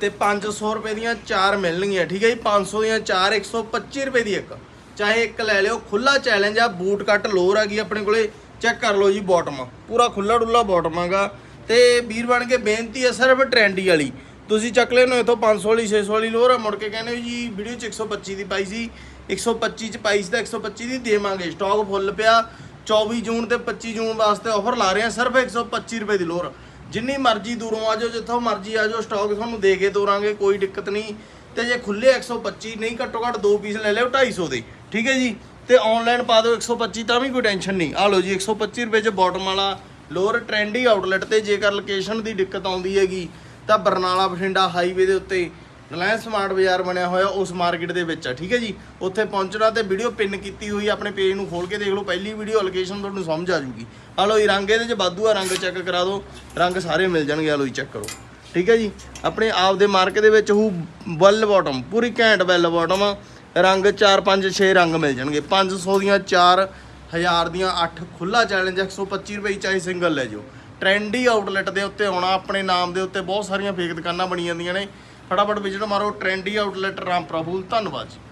ਤੇ 500 ਰੁਪਏ ਦੀਆਂ ਚਾਰ ਮਿਲਣਗੀਆਂ, ਠੀਕ ਹੈ ਜੀ? 500 ਦੀਆਂ ਚਾਰ 125 ਰੁਪਏ ਦੀ ਇੱਕ। ਚਾਹੇ ਇੱਕ ਲੈ ਲਿਓ ਖੁੱਲਾ ਚੈਲੰਜ ਆ ਬੂਟ ਕੱਟ ਲੋਰ ਹੈਗੀ ਆਪਣੇ ਕੋਲੇ ਚੈੱਕ ਕਰ ਲਓ ਜੀ ਬਾਟਮ ਪੂਰਾ ਖੁੱਲਾ ਡੁੱਲਾ ਬਾਟਮ ਹੈਗਾ ਤੇ ਵੀਰ ਬਣ ਕੇ ਬੇਨਤੀ ਹੈ ਸਿਰਫ ਟ੍ਰੈਂਡੀ ਵਾਲੀ। ਤੁਸੀਂ ਚੱਕ ਲੈਣੋ, ਇਥੋਂ 500 ਵਾਲੀ 600 ਵਾਲੀ ਲੋਰ ਆ। ਮੁੜ ਕੇ ਕਹਿੰਦੇ ਹੋ ਜੀ, ਵੀਡੀਓ ਚ 125 ਦੀ ਪਾਈ ਸੀ। 125 ਚ ਪਾਈ ਸੀ ਤਾਂ 125 ਦੀ ਦੇਵਾਂਗੇ। ਸਟਾਕ ਫੁੱਲ ਪਿਆ। 24 ਜੂਨ ਤੇ 25 ਜੂਨ ਵਾਸਤੇ ਆਫਰ ਲਾ ਰਹੇ ਆ, ਸਿਰਫ 125 ਰੁਪਏ ਦੀ ਲੋਰ ਜਿੰਨੀ ਮਰਜ਼ੀ ਦੂਰੋਂ ਆ ਜਾਓ, ਜਿੱਥੋਂ ਮਰਜ਼ੀ ਆ ਜਾਓ ਸਟਾਕ ਤੁਹਾਨੂੰ ਦੇ ਕੇ ਤੋਰਾਂਗੇ, ਕੋਈ ਦਿੱਕਤ ਨਹੀਂ। ਤੇ ਜੇ ਖੁੱਲੇ 125 ਨਹੀਂ ਘੱਟੋ ਘੱਟ ਦੋ ਪੀਸ ਲੈ ਲਿਓ 250 ਦੇ। ਠੀਕ ਹੈ ਜੀ? ਤੇ ਆਨਲਾਈਨ ਪਾ ਦਿਓ 125 ਤਾਂ ਵੀ ਕੋਈ ਟੈਨਸ਼ਨ ਨਹੀਂ। ਆ ਲਓ ਜੀ 125 ਰੁਪਏ ਚ ਬਾਟਮ ਵਾਲਾ ਲੋਅਰ ਟ੍ਰੈਂਡੀ ਆਊਟਲੈਟ ਤੇ ਜੇਕਰ ਲੋਕੇਸ਼ਨ ਦੀ ਦਿੱਕਤ ਆਉਂਦੀ ਹੈਗੀ, ਤਾਂ ਬਰਨਾਲਾ, ਬਠਿੰਡਾ ਹਾਈਵੇ ਦੇ ਉੱਤੇ ਰਿਲਾਇੰਸ ਸਮਾਰਟ ਬਾਜ਼ਾਰ ਬਣਿਆ ਹੋਇਆ ਉਸ ਮਾਰਕੀਟ ਦੇ ਵਿੱਚ ਆ, ਠੀਕ ਹੈ ਜੀ? ਉੱਥੇ ਪਹੁੰਚਣਾ ਤੇ ਵੀਡੀਓ ਪਿੰਨ ਕੀਤੀ ਹੋਈ ਆਪਣੇ ਪੇਜ ਨੂੰ ਖੋਲ ਕੇ ਦੇਖ ਲਓ, ਪਹਿਲੀ ਵੀਡੀਓ ਲੋਕੇਸ਼ਨ ਤੁਹਾਨੂੰ ਸਮਝ ਆ ਜੂਗੀ ਆ ਲੋ ਰੰਗ ਇਹਦੇ ਚ ਵਾਧੂ ਆ, ਰੰਗ ਚੈੱਕ ਕਰਾ ਦਿਓ। ਰੰਗ ਸਾਰੇ ਮਿਲ ਜਾਣਗੇ, ਆ ਲਓ ਚੈੱਕ ਕਰੋ। ਠੀਕ ਹੈ ਜੀ? ਆਪਣੇ ਆਪ ਦੇ ਮਾਰਕੇ ਦੇ ਵਿੱਚ ਉਹ ਬੱਲ ਬਾਟਮ ਪੂਰੀ ਘੈਂਟ ਬੱਲ ਬਾਟਮ ਰੰਗ 4 5 6 ਰੰਗ ਮਿਲ ਜਾਣਗੇ। 500 ਦੀਆਂ 4 1000 ਦੀਆਂ 8 ਖੁੱਲਾ ਚੈਲੰਜ 125 ਰੁਪਏ ਚਾਹੇ ਸਿੰਗਲ ਲੈ ਜਾਓ। ਟ੍ਰੈਂਡੀ ਆਊਟਲੈਟ ਦੇ ਉੱਤੇ ਆਉਣਾ, ਆਪਣੇ ਨਾਮ ਦੇ ਉੱਤੇ ਬਹੁਤ ਸਾਰੀਆਂ ਫੇਕ ਦੁਕਾਨਾਂ ਬਣੀ ਜਾਂਦੀਆਂ ਨੇ। ਫਟਾਫਟ ਵਿਜ਼ਿਟ ਮਾਰੋ ਟ੍ਰੈਂਡੀ ਆਊਟਲੈਟ ਰਾਮ ਪ੍ਰਭੂ ਧੰਨਵਾਦ ਜੀ।